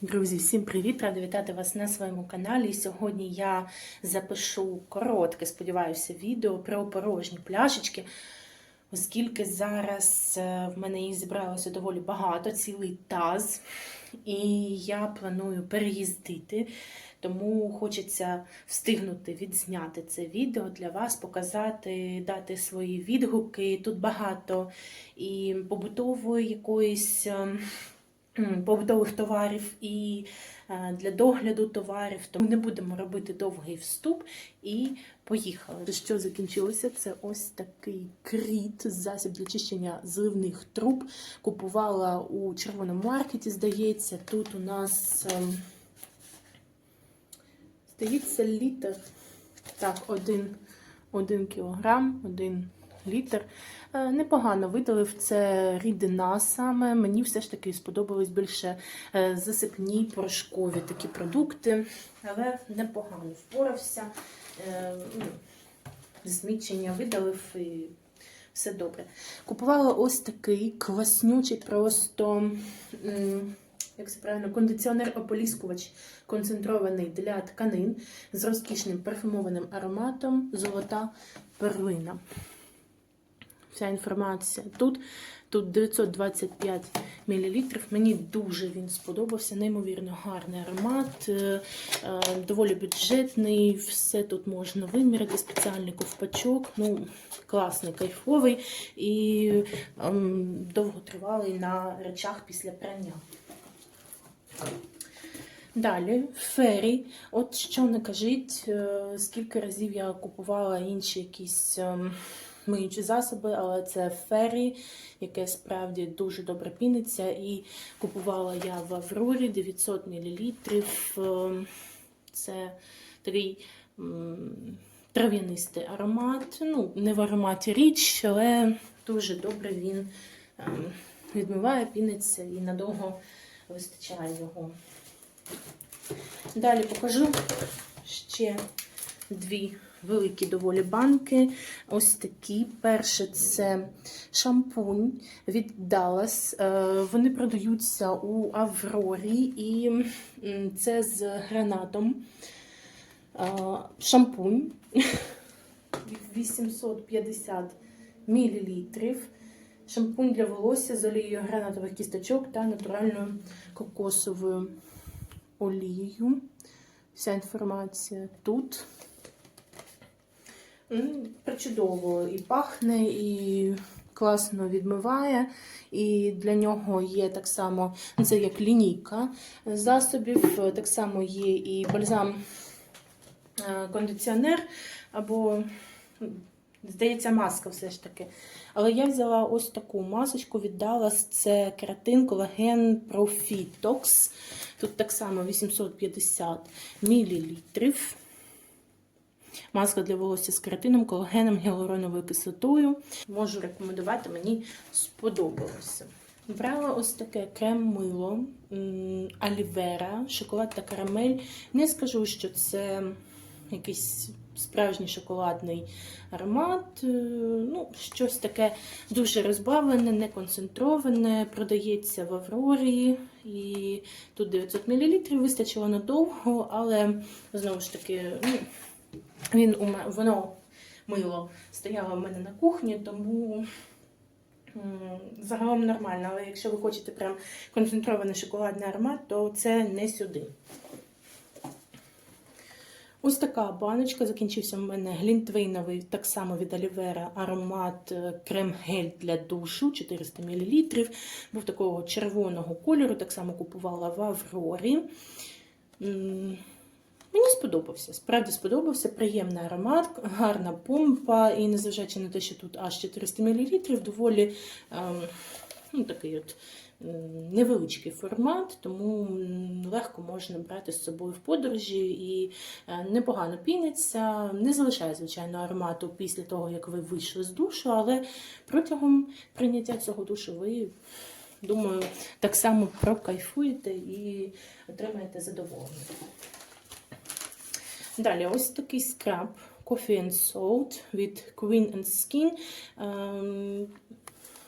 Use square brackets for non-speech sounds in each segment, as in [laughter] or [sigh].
Друзі, всім привіт! Рада вітати вас на своєму каналі. Сьогодні я запишу коротке, сподіваюся, відео про порожні пляшечки, оскільки зараз е, в мене їх зібралося доволі багато, цілий таз, і я планую переїздити. Тому хочеться встигнути відзняти це відео для вас, показати, дати свої відгуки. Тут багато і побутової якоїсь. Побутових товарів і е, для догляду товарів. Тому не будемо робити довгий вступ і поїхали. Що закінчилося? Це ось такий кріт, засіб для чищення зливних труб. Купувала у червоному маркеті, здається. Тут у нас ем, здається літр. Так, один, один кілограм, один літр. Е, Непогано видалив це рідина саме. Мені все ж таки сподобались більше е, засипні порошкові такі продукти, але непогано впорався. Е, ну, Змічення видалив і все добре. Купувала ось такий кваснючий, просто як це правильно, кондиціонер-ополіскувач концентрований для тканин з розкішним парфумованим ароматом золота перлина. Вся інформація тут. Тут 925 мл. Мені дуже він сподобався. Неймовірно гарний аромат, е, е, доволі бюджетний. Все тут можна виміряти. Спеціальний ковпачок. Ну, класний, кайфовий і ем, довготривалий на речах після прання. Далі, фері. От що не кажіть, е, скільки разів я купувала інші якісь ем, миючі засоби, але це фері, яке справді дуже добре піниться. І купувала я в Аврорі 900 мл. Ем, Це такий трав'янистий аромат. Ну, не в ароматі річ, але дуже добре він ем, відмиває, піниться і надовго вистачає його. Далі покажу ще дві великі доволі банки. Ось такі. Перше це шампунь від Dallas. Е, Вони продаються у Аврорі, і це з гранатом. Е, Шампунь [laughs] 850 мл. Шампунь для волосся з олією гранатових кісточок та натуральною кокосовою олією. Вся інформація тут. Причудово і пахне, і класно відмиває. І для нього є так само, ну, це як лінійка засобів, так само є і бальзам е, кондиціонер, або, здається, маска все ж таки. Але я взяла ось таку масочку від Dallas, це кератин, колаген Profitox. Тут так само 850 мл. Маска для волосся з кератином, колагеном, гіалуроновою кислотою. Можу рекомендувати, мені сподобалося. Брала ось таке крем-мило Алівера, шоколад та карамель. Не скажу, що це якийсь справжній шоколадний аромат. Е, Ну, щось таке дуже розбавлене, не концентроване, продається в Аврорі. І тут 900 мл вистачило надовго, але знову ж таки, ну, він у мене, воно мило стояло в мене на кухні, тому загалом нормально. Але якщо ви хочете прям концентрований шоколадний аромат, то це не сюди. Ось така баночка. Закінчився в мене глінтвейновий, так само від Олівера, аромат е, крем-гель для душу 400 мл. Був такого червоного кольору, так само купувала в Аврорі. Мені сподобався, справді сподобався, приємний аромат, гарна помпа, і незважаючи на те, що тут аж 400 мл, доволі ем, ну, такий от невеличкий формат, тому легко можна брати з собою в подорожі. І е, непогано піниться, не залишає, звичайно, аромату після того, як ви вийшли з душу, але протягом прийняття цього душу ви. Думаю, так само прокайфуєте і отримаєте задоволення. Далі, ось такий скраб Coffee and Salt від Queen and Skin. Ем,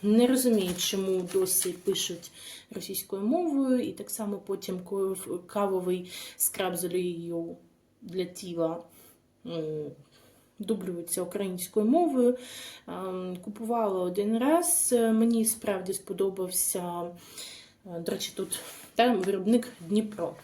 Не розумію, чому досі пишуть російською мовою, і так само потім кавовий скраб з олією для тіла м, дублюється українською мовою. Ем, Купувала один раз. Е, Мені справді сподобався, е, до речі, тут та, виробник Дніпро.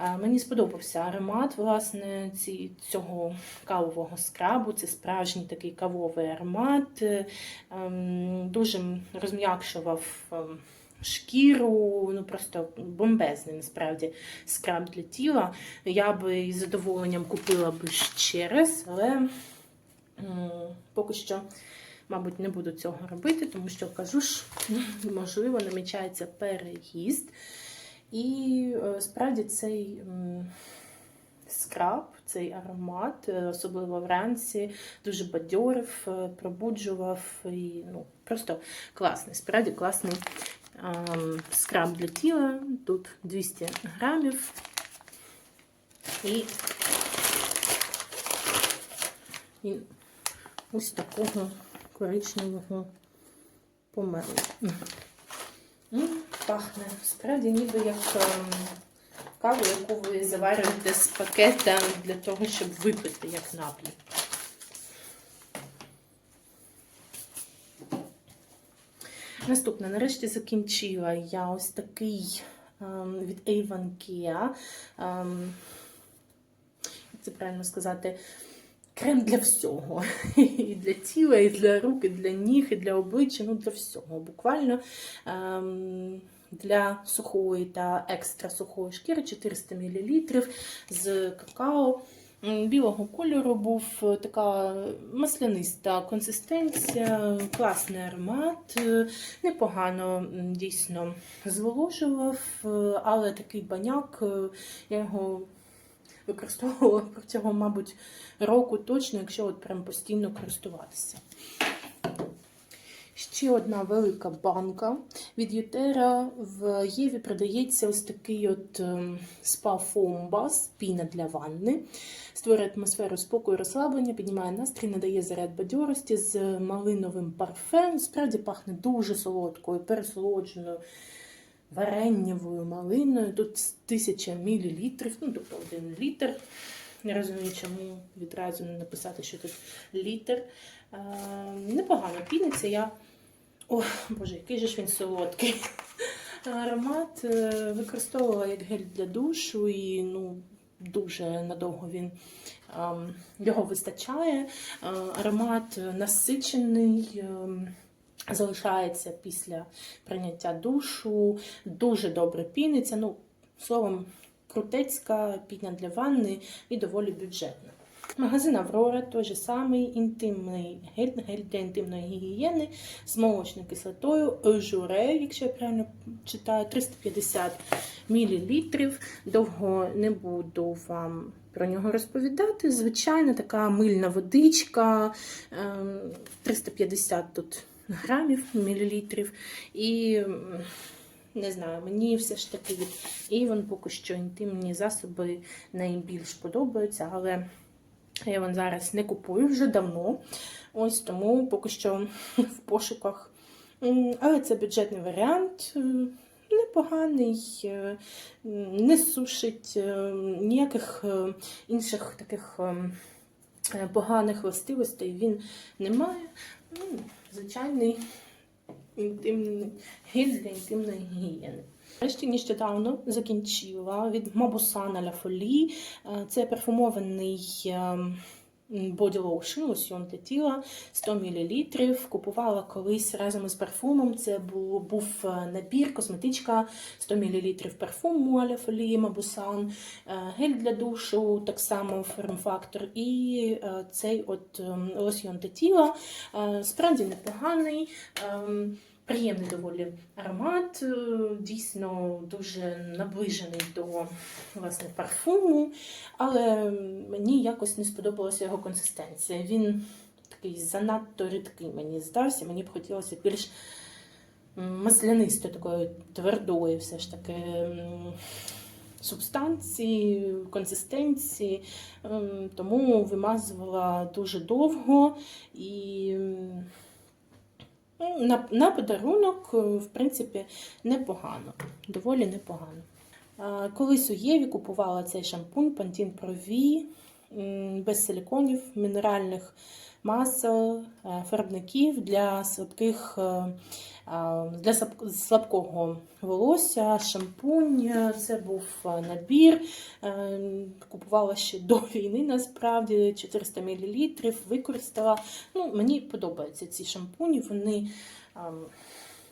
Мені сподобався аромат власне ці, цього кавового скрабу. Це справжній такий кавовий аромат. Е, ем, Дуже розм'якшував ем, шкіру, ну просто бомбезний насправді скраб для тіла. Я би із задоволенням купила би ще раз, але поки що. Мабуть, не буду цього робити, тому що кажу ж, [laughs] можливо, намічається переїзд. І е, справді цей скраб, цей аромат, е, особливо вранці, дуже бадьорив, е, пробуджував і ну, просто класний, справді класний скраб для тіла. Тут 200 грамів. І він ось такого коричневого померу. Пахне справді ніби як ем, каву, яку ви заварюєте з пакета для того, щоб випити як напій. Наступне, нарешті закінчила я ось такий ем, від Avon Kia. Ем, як це правильно сказати? Крем для всього. [laughs] І для тіла, і для рук, і для ніг, і для обличчя, ну для всього. Буквально ем, для сухої та екстра сухої шкіри 400 мл з какао. Білого кольору був е, така масляниста консистенція, класний аромат, е, непогано дійсно зволожував, е, але такий баняк, я його використовувала протягом, мабуть, року точно, якщо от прям постійно користуватися. Ще одна велика банка від Ютера. В Єві продається ось такий от ем, спа фомбас, піна для ванни. Створює атмосферу спокою, розслаблення, піднімає настрій, надає заряд бадьорості з малиновим парфем. Справді пахне дуже солодкою, пересолодженою вареннєвою малиною. Тут 1000 мл, ну тобто 1 літр. Не розумію, чому відразу не написати, що тут літр. Е, непогано піниться. Я О, Боже, який же ж він солодкий. Аромат е, використовувала як гель для душу і ну, дуже надовго він ем, його вистачає. Е, Аромат насичений. ем, Залишається після прийняття душу, дуже добре піниться. Ну, словом, крутецька піня для ванни і доволі бюджетна. Магазин Аврора той же самий інтимний гель, гель для інтимної гігієни з молочною кислотою Ежуре, якщо я правильно читаю, 350 мл. Довго не буду вам про нього розповідати. Звичайна така мильна водичка, ем, 350 тут грамів, мілілітрів. І не знаю, мені все ж таки від Avon поки що інтимні засоби найбільш подобаються, але я вон зараз не купую вже давно. Ось тому поки що [laughs] в пошуках. Але це бюджетний варіант. Непоганий, е, не сушить е, ніяких е, інших таких е, поганих властивостей він не має. Ну, Звичайний інтимний гель для інтимної гігієни. Нарешті нещодавно закінчила від Mabusana La Folie. Е, Це парфумований ем, body lotion, лосьйон для тіла 100 мл. Купувала колись разом із парфумом. Це був, був е, набір, косметичка 100 мл парфуму La Folie Mabusan, е, гель для душу, так само форм-фактор, і цей от ем, лосьйон для тіла. Справді непоганий. Приємний доволі аромат, е, дійсно дуже наближений до власне парфуму, але мені якось не сподобалася його консистенція. Він такий занадто рідкий, мені здався. Мені б хотілося більш м, маслянистої, такої твердої, все ж таки. Субстанції, консистенції, тому вимазувала дуже довго і На, на подарунок, е, в принципі, непогано. Доволі непогано. Колись у Єві купувала цей шампунь Pantene Pro V без силіконів, мінеральних масел, е, фарбників для слабких е, для слабкого волосся, шампунь. е, Це був набір. Купувала ще до війни, насправді 400 мл, використала. Ну, мені подобаються ці шампуні. Вони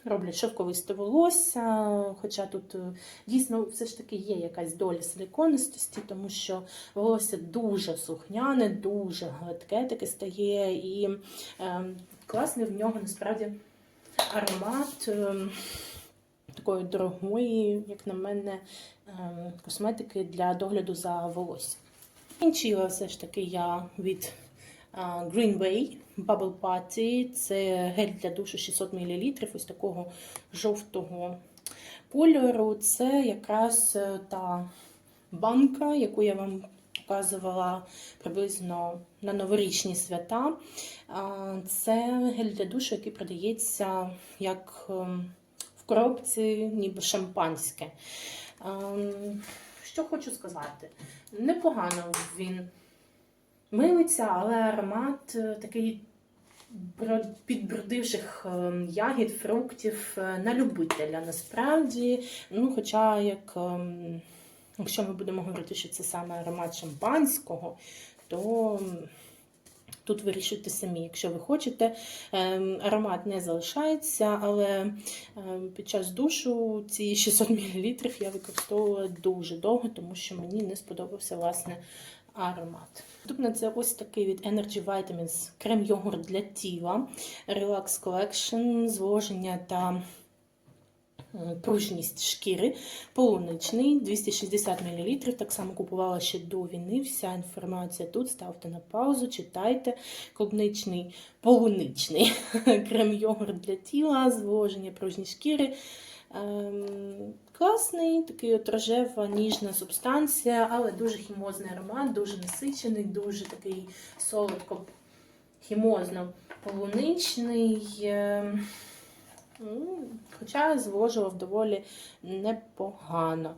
роблять шовковисте волосся, хоча тут е, дійсно все ж таки є якась доля силіконистості, тому що волосся дуже сухняне, дуже гладке таке стає, і ем, класний в нього насправді аромат. ем, Такої дорогої, як на мене, ем, косметики для догляду за волоссям. Кінчила все ж таки я від а, Green Bay Bubble Party. Це гель для душу 600 мл, ось такого жовтого кольору. Це якраз е, та банка, яку я вам показувала приблизно на новорічні свята. Це гель для душу, який продається як ем, в коробці, ніби шампанське. Ем, Що хочу сказати? Непогано він милиться, але аромат е, такий бро- підбродивших ем, ягід, фруктів е, на любителя насправді. Ну, хоча, як, ем, якщо ми будемо говорити, що це саме аромат шампанського, то тут вирішуйте самі, якщо ви хочете. Ем, Аромат не залишається, але ем, під час душу ці [laughs] 600 мл я використовувала дуже довго, тому що мені не сподобався власне аромат. Наступне це ось такий від Energy Vitamins. Крем-йогурт для тіла, Relax Collection, зволоження та пружність шкіри, полуничний, 260 мл. Так само купувала ще до війни. Вся інформація тут. Ставте на паузу, читайте. Клубничний, полуничний [laughs] крем-йогурт для тіла, зволоження пружність шкіри. Ем, класний, такий от рожева, ніжна субстанція, але дуже хімозний аромат, дуже насичений, дуже такий солодко хімозно-полуничний. Ем, ну, Хоча зволожував доволі непогано.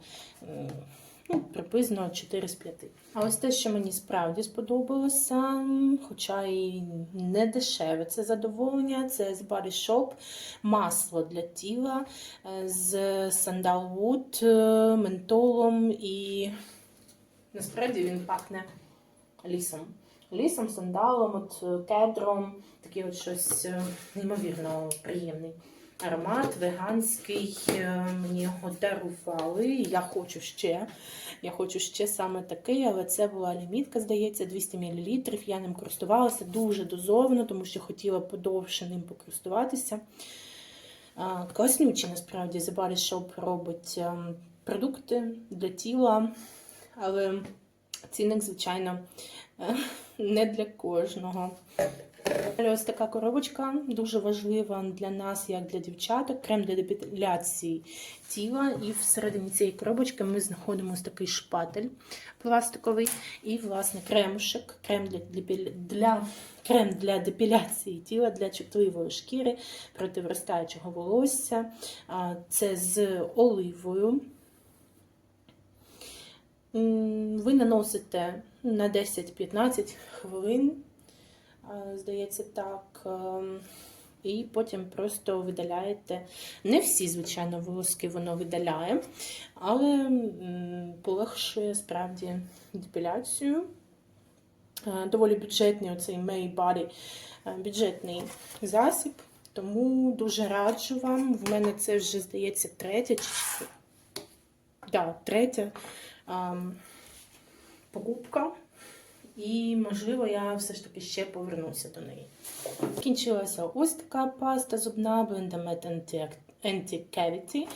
Ну, приблизно 4 з 5. А ось те, що мені справді сподобалося, хоча і не дешеве, це задоволення, це з Body Shop масло для тіла е, з сандалвуд, е, ментолом і насправді він пахне лісом. Лісом, сандалом, от е, кедром, такий от щось неймовірно приємний аромат, веганський. е, Мені його дарували. Я хочу ще. Я хочу ще саме такий, але це була лімітка, здається, 200 мл. Я ним користувалася дуже дозовано, тому що хотіла подовше ним покористуватися. А, Класнючі, насправді, The Body Shop робить ем, продукти для тіла, але цінник, звичайно, е, не для кожного. Ось така коробочка дуже важлива для нас, як для дівчаток, крем для депіляції тіла. І всередині цієї коробочки ми знаходимо ось такий шпатель пластиковий і, власне, кремушек, крем для, для, крем для депіляції тіла, для чутливої шкіри, проти виростаючого волосся. Це з оливою. Ви наносите на 10-15 хвилин, здається, так. ем, І потім просто видаляєте. Не всі, звичайно, волоски воно видаляє, але полегшує справді депіляцію. Е, Доволі бюджетний оцей Body е, бюджетний засіб, тому дуже раджу вам. В мене це вже, здається, третя чи. Да, третя ем, покупка. І, можливо, я все ж таки ще повернуся до неї. Кінчилася ось така паста зубна Blendamed Anti- Anti-Cavity,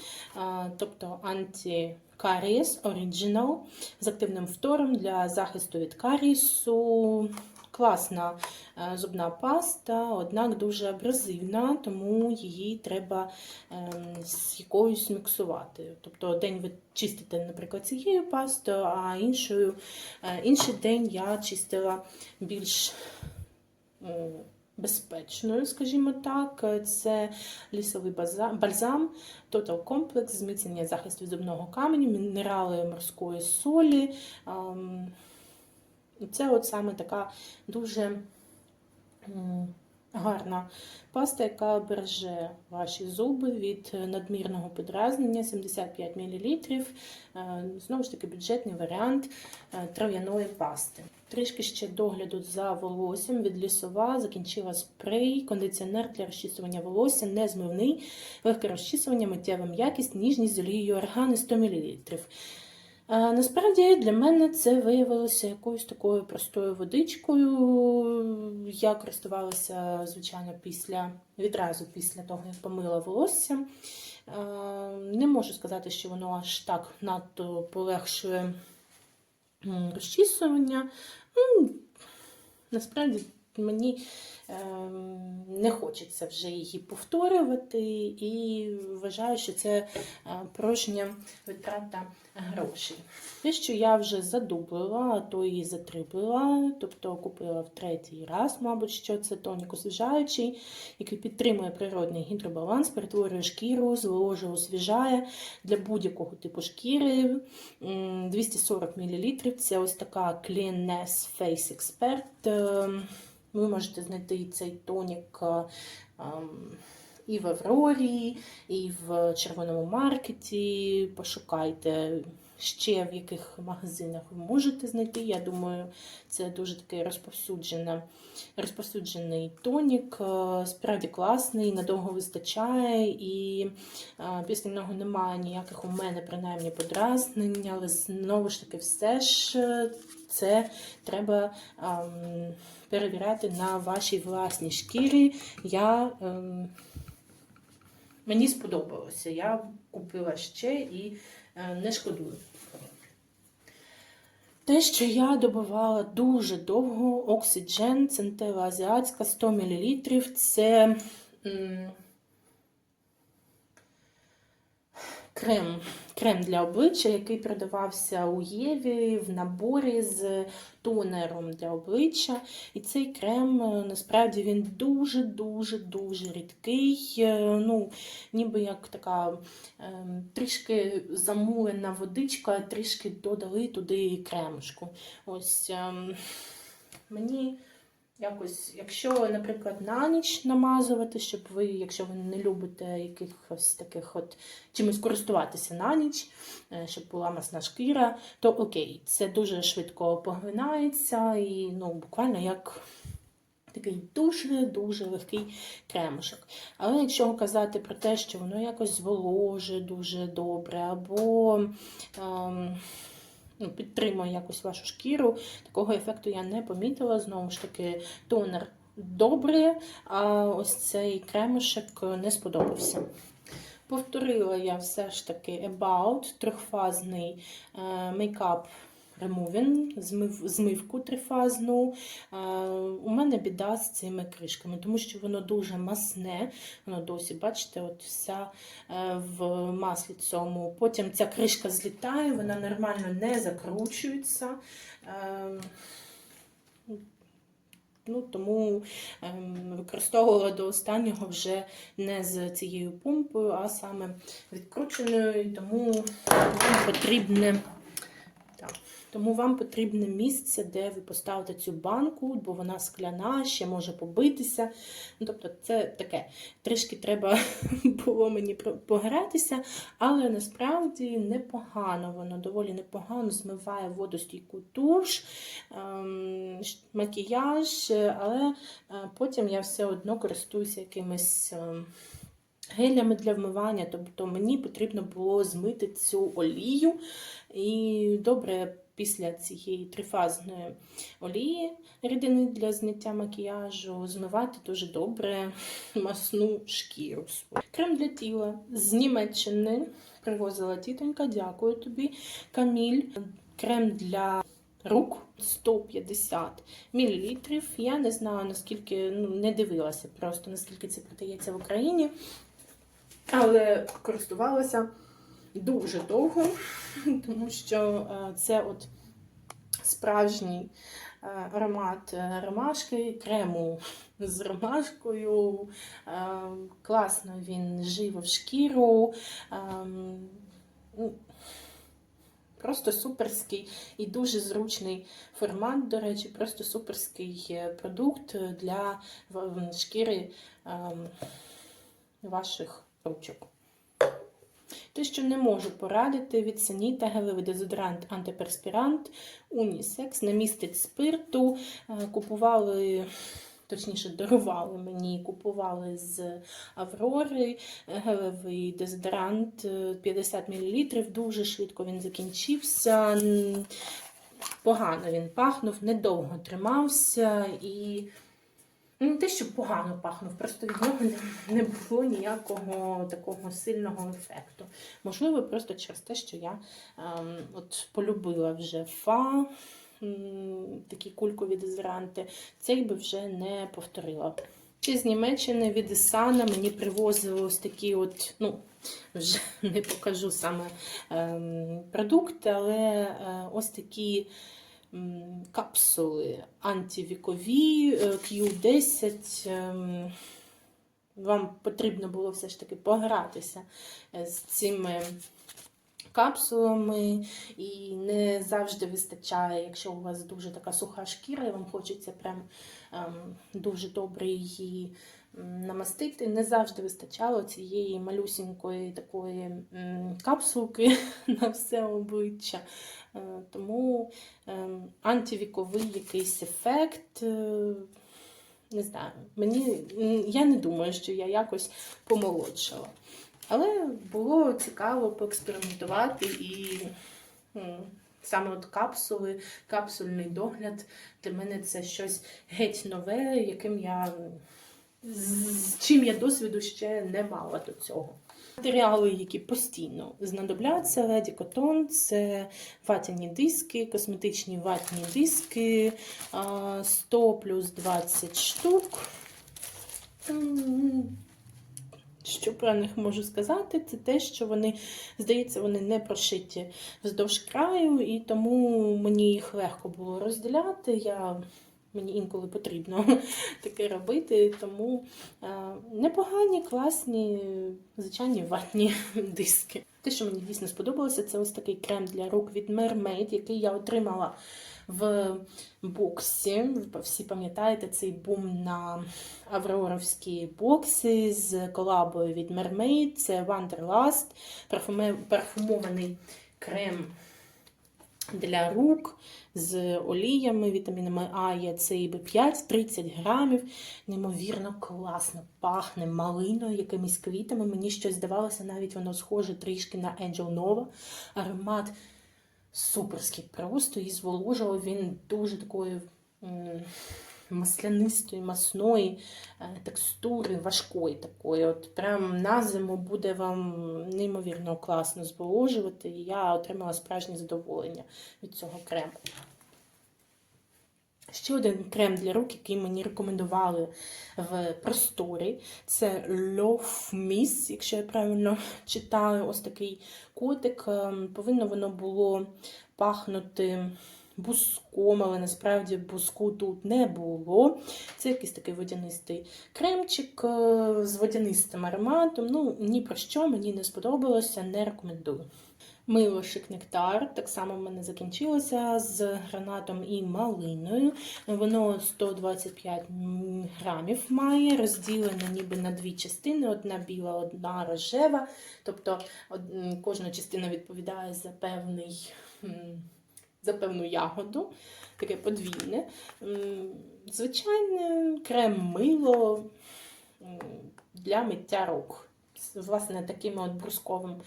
тобто анти Caries Original з активним фтором для захисту від карісу. Класна е, зубна паста, однак дуже абразивна, тому її треба ем, з якоюсь міксувати. Тобто день ви чистите, наприклад, цією пастою, а іншою, е, інший день я чистила більш безпечною, скажімо так. Це лісовий бальзам, Total Complex, зміцнення захисту зубного каменю, мінерали морської солі. І Це от саме така дуже гарна паста, яка береже ваші зуби від надмірного подразнення 75 мл. Е, Знову ж таки, бюджетний варіант е, трав'яної пасти. Трішки ще догляду за волоссям від лісова закінчила спрей, кондиціонер для розчісування волосся, незмивний, легке розчісування, миттєва м'якість, ніжність з олією органи 100 мл. Насправді для мене це виявилося якоюсь такою простою водичкою. Я користувалася, звичайно, після відразу після того, як помила волосся. Не можу сказати, що воно аж так надто полегшує розчісування. Ну, Насправді мені не хочеться вже її повторювати, і вважаю, що це е, порожня витрата грошей. Те, що я вже задублила, то і затриблила, тобто купила в третій раз, мабуть, що це тонік освіжаючий, який підтримує природний гідробаланс, перетворює шкіру, зволожує, освіжає для будь-якого типу шкіри. 240 мл. Це ось така Cleanness Face Expert. Ви можете знайти цей тонік е, ем, і в Аврорі, і в червоному маркеті. Пошукайте ще в яких магазинах ви можете знайти. Я думаю, це дуже такий розповсюджений тонік. е, Справді класний, надовго вистачає, і е, після нього немає ніяких у мене принаймні подразнень, але знову ж таки, все ж е, це треба ем, перевіряти на вашій власній шкірі. Я, ем, мені сподобалося. Я купила ще і не шкодую. Те, що я добувала дуже довго, Oxygen, центела азіатська, 100 мл. Це крем, крем для обличчя, який продавався у Єві в наборі з тонером для обличчя. І цей крем е, насправді він дуже-дуже дуже рідкий. Е, Ну, ніби як така ем, трішки замулена водичка, трішки додали туди кремушку. Ось ем, мені. Якось, якщо, наприклад, на ніч намазувати, щоб ви, якщо ви не любите якихось таких от чимось користуватися на ніч, е, щоб була масна шкіра, то окей, це дуже швидко поглинається і ну, буквально як такий дуже-дуже легкий кремушок. Але якщо казати про те, що воно якось зволожує дуже добре, або ем, ну, підтримує якось вашу шкіру, такого ефекту я не помітила. Знову ж таки, тонер добре, а ось цей кремішек не сподобався. Повторила я все ж таки About трьохфазний е, мейкап Removing, змив, змивку трифазну. Е, у мене біда з цими кришками, тому що воно дуже масне. Воно досі, бачите, от вся е, в маслі цьому. Потім ця кришка злітає, вона нормально не закручується. Е, Ну, тому використовувала до останнього вже не з цією помпою, а саме відкрученою. Тому потрібне, тому вам потрібне місце, де ви поставите цю банку, бо вона скляна, ще може побитися. Ну, тобто, це таке. Трішки треба [laughs] було мені погратися, але насправді непогано, воно доволі непогано змиває водостійку туш, ем, макіяж, але е, потім я все одно користуюся якимись. Гелями для вмивання, тобто мені потрібно було змити цю олію. І добре після цієї трифазної олії рідини для зняття макіяжу змивати дуже добре масну шкіру. Крем для тіла з Німеччини привозила тітонька, дякую тобі. Каміль, крем для рук 150 мл. Я не знаю, наскільки, ну, не дивилася просто, наскільки це продається в Україні. Але користувалася дуже довго, тому що е, це от справжній е, аромат е, ромашки, крему з ромашкою. Класно він живо в шкіру. Ну, Просто суперський і дуже зручний формат, до речі, просто суперський продукт для шкіри ем, ваших ручок. Те, що не можу порадити від Саніта гелевий дезодорант антиперспірант Унісекс не містить спирту. Е, Купували, точніше, дарували мені, купували з Аврори гелевий дезодорант е, 50 мл. Дуже швидко він закінчився. Погано він пахнув, недовго тримався і. Ну, Не те, що погано пахнув, просто від нього не- було ніякого такого сильного ефекту. Можливо, просто через те, що я ем, от полюбила вже фа, такі кулькові дезодоранти, цей би вже не повторила. Ще з Німеччини від Ісана мені привозили ось такі от, ну, вже [laughs] не покажу саме ем, продукти, але е, ось такі капсули антивікові е, Q10. ем, Вам потрібно було все ж таки погратися е, з цими капсулами, і не завжди вистачає, якщо у вас дуже така суха шкіра, і вам хочеться прям ем, дуже добре її намастити. Не завжди вистачало цієї малюсінької такої капсулки [laughs] на все обличчя. Е, Тому ем, антивіковий якийсь ефект. е, Не знаю, мені я не думаю, що я якось помолодшала. Але було цікаво поекспериментувати і саме от капсули, капсульний догляд для мене це щось геть нове, яким я з чим я досвіду ще не мала до цього. Матеріали, які постійно знадобляться, Леді Котон, це ватяні диски, косметичні ватні диски, 100 плюс 20 штук. Що про них можу сказати, це те, що вони, здається, вони не прошиті вздовж краю, і тому мені їх легко було розділяти. Я, мені інколи потрібно [laughs] таке робити, тому е, непогані, класні, звичайні ватні [laughs] диски. Те, що мені дійсно сподобалося, це ось такий крем для рук від Mermaid, який я отримала в боксі. Ви всі пам'ятаєте цей бум на авроровські бокси з колабою від Mermaid. Це Wanderlust, парфумований крем для рук з оліями, вітамінами А, Є, С і Б5, 30 грамів. Неймовірно класно пахне малиною, якимись квітами. Мені щось здавалося, навіть воно схоже трішки на Angel Nova. Аромат суперський просто і зволожував він дуже такою. Маслянистої, масної е, текстури, важкої такої. От прям на зиму буде вам неймовірно класно зволожувати. І я отримала справжнє задоволення від цього крему. Ще один крем для рук, який мені рекомендували в просторі. Це Love Miss, якщо я правильно [laughs] читаю, ось такий котик. Ем, Повинно воно було пахнути буском, але насправді буску тут не було. Це якийсь такий водянистий кремчик е, з водянистим ароматом. Ну, ні про що мені не сподобалося, не рекомендую. Мило шик нектар, так само в мене закінчилося з гранатом і малиною. Воно 125 грамів має, розділене ніби на дві частини: одна біла, одна рожева. Тобто кожна частина відповідає за певний. За певну ягоду, таке подвійне. Звичайне крем-мило для миття рук. Власне, таким от брусковим,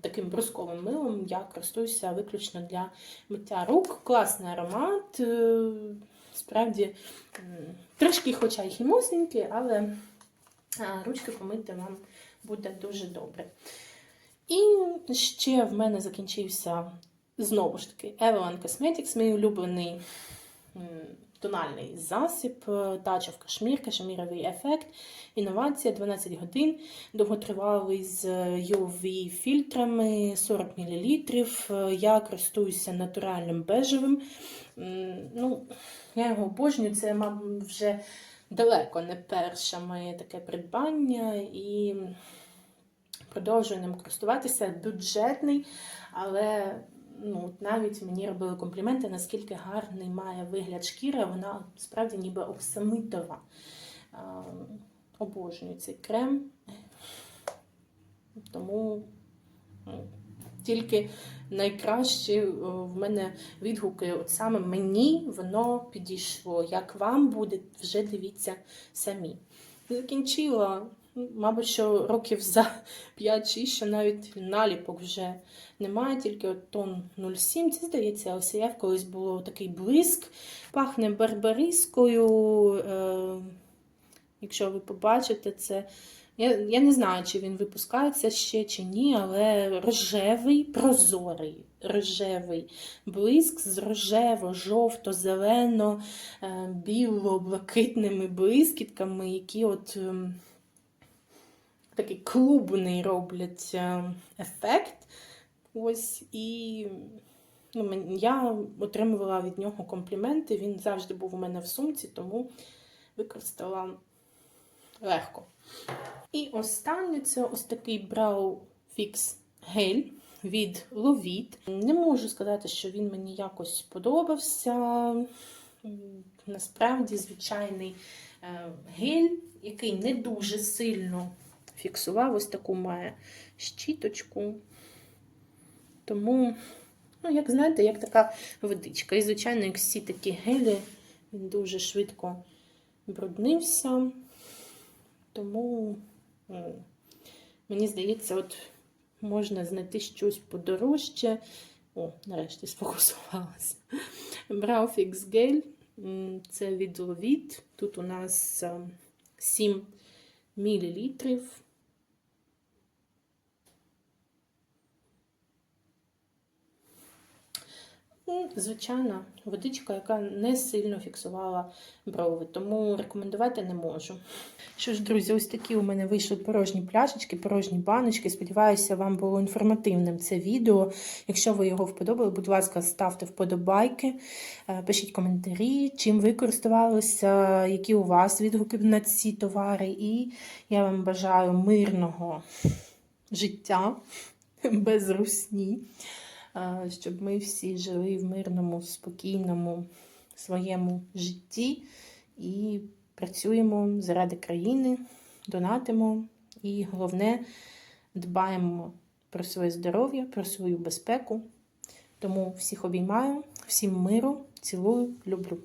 таким брусковим милом я користуюся виключно для миття рук. Класний аромат. е, Справді, трішки, хоча й хімосненький, але ручки помити вам буде дуже добре. І ще в мене закінчився знову ж таки Evelyn Cosmetics, мій улюблений тональний засіб е, Touch of Кашмір, кашеміровий ефект, інновація 12 годин, довготривалий з UV фільтрами 40 мл. Я користуюся натуральним бежевим. Ну, я його обожнюю, це, мабуть, вже далеко не перше моє таке придбання і продовжую ним користуватися. Бюджетний, але ну, навіть мені робили компліменти, наскільки гарний має вигляд шкіра, вона справді ніби оксамитова. Обожнюю цей крем. Тому ну, тільки найкращі е, в мене відгуки, от саме мені воно підійшло. Як вам буде, вже дивіться самі. Закінчила, мабуть, що років за 5-6, що навіть наліпок вже немає, тільки от тон 07. Це здається, ОСЯФ колись було такий блиск, пахне барбарискою. Е, якщо ви побачите це. Я, я не знаю, чи він випускається ще чи ні, але рожевий, прозорий, рожевий блиск з рожево-жовто-зелено, е, біло-блакитними блискітками, які от ем, такий клубний роблять е, ефект. Ось і ну, я отримувала від нього компліменти. Він завжди був у мене в сумці, тому використала легко. І останнє це ось такий Brow Fix гель від Lovit. Не можу сказати, що він мені якось сподобався. Насправді, звичайний е, гель, який не дуже сильно фіксував, ось таку має щіточку. Тому, ну, як знаєте, як така водичка. І, звичайно, як всі такі гелі, він дуже швидко бруднився. Тому мені здається, от можна знайти щось подорожче. О, нарешті сфокусувалася. Brow Fix Gel. Це від Lovit. Тут у нас е, 7 мл. Ну, Звичайна водичка, яка не сильно фіксувала брови, тому рекомендувати не можу. Що ж, друзі, ось такі у мене вийшли порожні пляшечки, порожні баночки. Сподіваюся, вам було інформативним це відео. Якщо ви його вподобали, будь ласка, ставте вподобайки, е, пишіть коментарі, чим ви користувалися, які у вас відгуки на ці товари. І я вам бажаю мирного життя [laughs] без русні щоб ми всі жили в мирному, спокійному своєму житті і працюємо заради країни, донатимо і головне дбаємо про своє здоров'я, про свою безпеку. Тому всіх обіймаю, всім миру, цілую, люблю.